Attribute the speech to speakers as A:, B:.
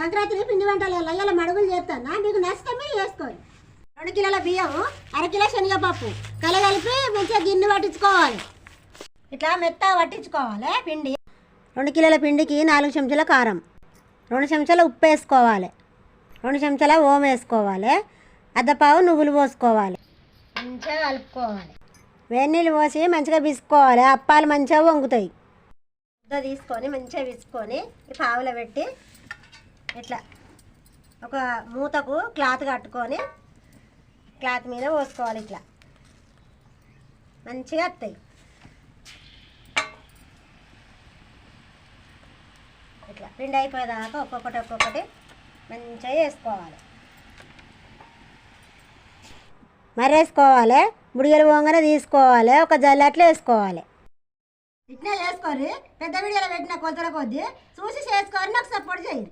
A: సంక్రాంతికి పిండి వంటలు లయ్యల మడుగులు చేస్తాను. మీకు నచ్చితే మీరు చేసుకోండి రెండు కిలోల బియ్యం అరకిలో శనగపప్పు శనగపప్పు. కలగలిపి మంచిగా గిన్నె పట్టించుకోవాలి. ఇట్లా మెత్తగా పట్టించుకోవాలి పిండి. రెండు కిలోల పిండికి నాలుగు చెంచాల కారం. రెండు చెంచాల ఉప్పు వేసుకోవాలి. రెండు చెంచాల ఓం వేసుకోవాలి. అద్దపావు నువ్వులు పోసుకోవాలి. మంచిగా కలుపుకోవాలి. వేడి నీళ్ళు పోసి మంచిగా పిసుకోవాలి. అప్పాలు మంచిగా వంగుతాయి. తీసుకొని మంచిగా విసుకొని పావులో పెట్టి ఇట్లా. ఒక మూతకు క్లాత్ కట్టుకొని క్లాత్ మీద పోసుకోవాలి ఇట్లా. మంచిగా వస్తాయి. ఇట్లా పిండి అయిపోయేదాకా ఒక్కొక్కటి ఒక్కొక్కటి మంచిగా వేసుకోవాలి. మర్రేసుకోవాలి. బుడిగలు పోగానే తీసుకోవాలి. ఒక జల్లి అట్లా వేసుకోవాలి. ఇట్లా చేసుకోరి పెద్ద వీడియోలో పెట్టిన కొలతల కొద్దీ చూసి చేసుకోరు నాకు సపోర్ట్ చేయండి